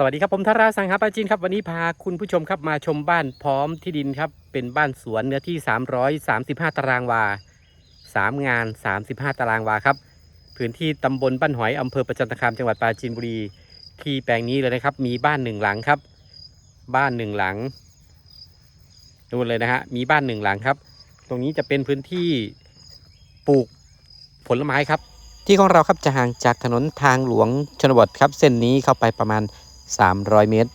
สวัสดีครับผมธาราสังหาปาจินครับวันนี้พาคุณผู้ชมครับมาชมบ้านพร้อมที่ดินครับ เป็นบ้านสวนเนื้อที่ 335 ตารางวา 3 งาน 35 ตารางวาครับ พื้นที่ตำบลบ้านหอยอำเภอประจันตคามจังหวัดปราจีนบุรี ที่แปลงนี้เลยนะครับ มีบ้านหนึ่งหลังครับ บ้านหนึ่งหลังนู่นเลยนะฮะมีบ้านหนึ่งหลังครับ ตรงนี้จะเป็นพื้นที่ปลูกผลไม้ครับ ที่ของเราครับจะห่างจากถนนทางหลวงชนบทครับ เส้นนี้เข้าไปประมาณ 300 เมตร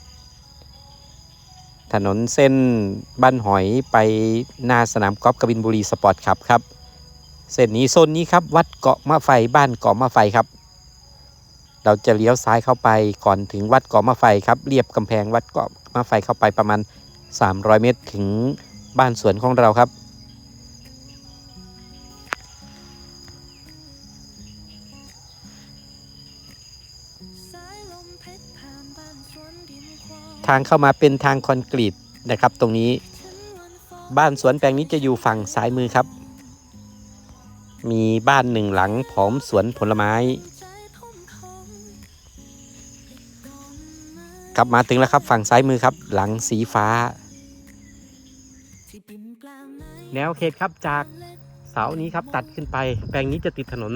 ถนนเส้นบ้านหอยไปหน้าสนามกอล์ฟกบินบุรีสปอร์ตครับครับ เส้นนี้โซนนี้ครับวัดเกาะมะไฟบ้านเกาะมะไฟครับ เราจะเลี้ยวซ้ายเข้าไปก่อนถึงวัดเกาะมะไฟครับเรียบกำแพงวัดเกาะมะไฟเข้าไปประมาณ 300 เมตร ถึงบ้านสวนของเราครับ ทางเข้ามาเป็นทางคอนกรีตนะครับ ตรงนี้บ้านสวนแปลงนี้จะอยู่ฝั่งซ้ายมือครับ มีบ้านหนึ่งหลังพร้อมสวนผลไม้ครับมาถึงแล้วครับฝั่งซ้ายมือครับ หลังสีฟ้า แนวเขตครับจากเสานี้ครับตัดขึ้นไป แปลงนี้จะติดถนน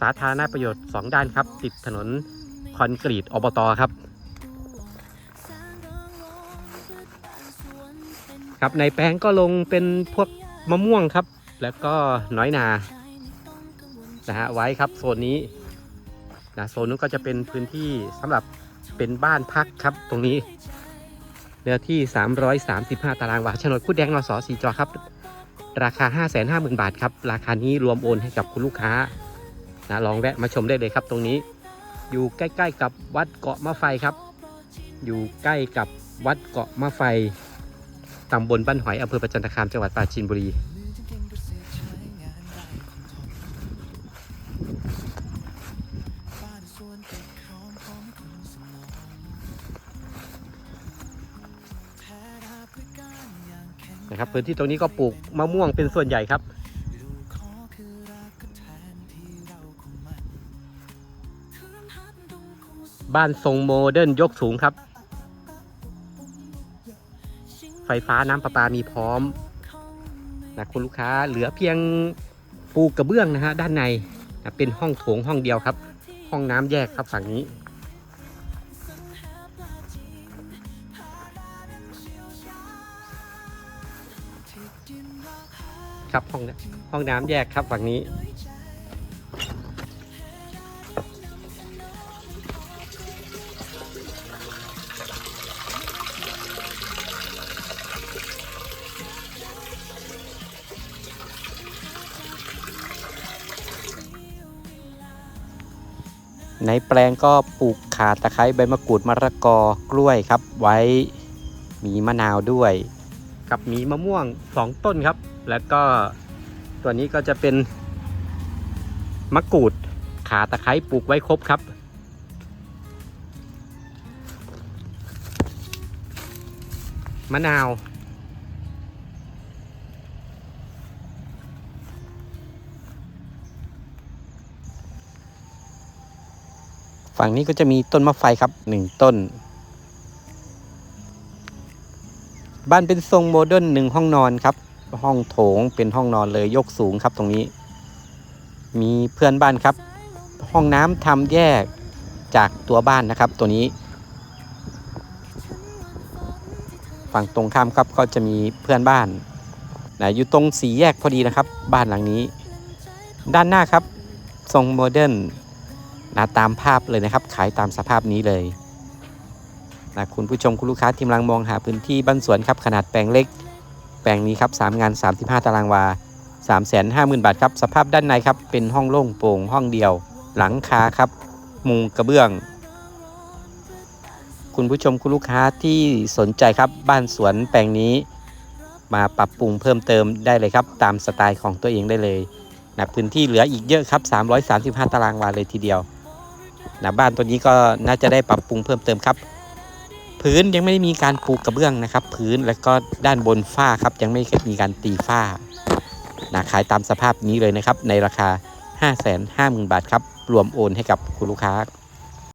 สาธารณประโยชน์ 2 ด้านครับ ติดถนน คอนกรีตอบตครับ ครับในแปลงก็ลงเป็นพวกมะม่วงครับ แล้วก็น้อยนานะฮะไว้ครับโซนนี้นะโซนนู้นก็จะเป็นพื้นที่สำหรับเป็นบ้านพักครับตรงนี้เนื้อที่ 335 ตารางวาโฉนดคู่แดงนสสีจอครับ ราคา 550,000 บาทครับ ราคานี้รวมโอนให้กับคุณลูกค้านะลองแวะมาชมได้เลยครับตรงนี้ อยู่ใกล้ๆกับวัดเกาะมะไฟครับ อยู่ใกล้กับวัดเกาะมะไฟตำบลบ้านหอยอำเภอประจันตคามจังหวัดปราจีนบุรี นะครับพื้นที่ตรงนี้ก็ปลูกมะม่วงเป็นส่วนใหญ่ครับ บ้านทรงโมเดิร์นยกสูงครับ ไฟฟ้าน้ำประปามีพร้อมนะคุณลูกค้าเหลือเพียงปูกระเบื้องนะฮะด้านในนะเป็นห้องโถงห้องเดียวครับ ห้องน้ำแยกครับฝั่งนี้ ครับห้องห้องน้ำแยกครับฝั่งนี้ ในแปลงก็ปลูกขาตะไคร้ใบมะกรูดมะระกอกล้วยครับ ไว้มีมะนาวด้วยกับมีมะม่วงสองต้นครับ แล้วก็ตัวนี้ก็จะเป็นมะกรูดขาตะไคร้ปลูกไว้ครบครับ มะนาว ฝั่งนี้ก็จะมีต้นมะไฟครับหนึ่งต้น บ้านเป็นทรงโมเดิร์นหนึ่งห้องนอนครับ ห้องโถงเป็นห้องนอนเลยยกสูงครับตรงนี้ มีเพื่อนบ้านครับ ห้องน้ำทำแยกจากตัวบ้านนะครับตัวนี้ ฝั่งตรงข้ามครับก็จะมีเพื่อนบ้านนะอยู่ตรงสีแยกพอดีนะครับ บ้านหลังนี้ ด้านหน้าครับ ทรงโมเดิร์น นะตามภาพเลยนะครับ ขายตามสภาพนี้เลยนะคุณผู้ชมคุณลูกค้าที่กำลังมองหาพื้นที่บ้านสวนครับขนาดแปลงเล็ก แปลงนี้ครับ3งาน 35 ตารางวา 350,000 บาทครับ สภาพด้านในครับเป็นห้องโล่งโปร่งห้องเดียว หลังคาครับ มุงกระเบื้อง คุณผู้ชมคุณลูกค้าที่สนใจครับบ้านสวนแปลงนี้ มาปรับปรุงเพิ่มเติมได้เลยครับ ตามสไตล์ของตัวเองได้เลยนะพื้นที่เหลืออีกเยอะครับ 335 ตารางวาเลยทีเดียว หน้าบ้านตัวนี้ก็น่าจะได้ปรับปรุงเพิ่มเติมครับ พื้นยังไม่ได้มีการปูกระเบื้องนะครับ พื้นแล้วก็ด้านบนฝ้าครับยังไม่มีการตีฝ้านะขายตามสภาพนี้เลยนะครับ ในราคา 550,000 บาทครับ รวมโอนให้กับคุณลูกค้า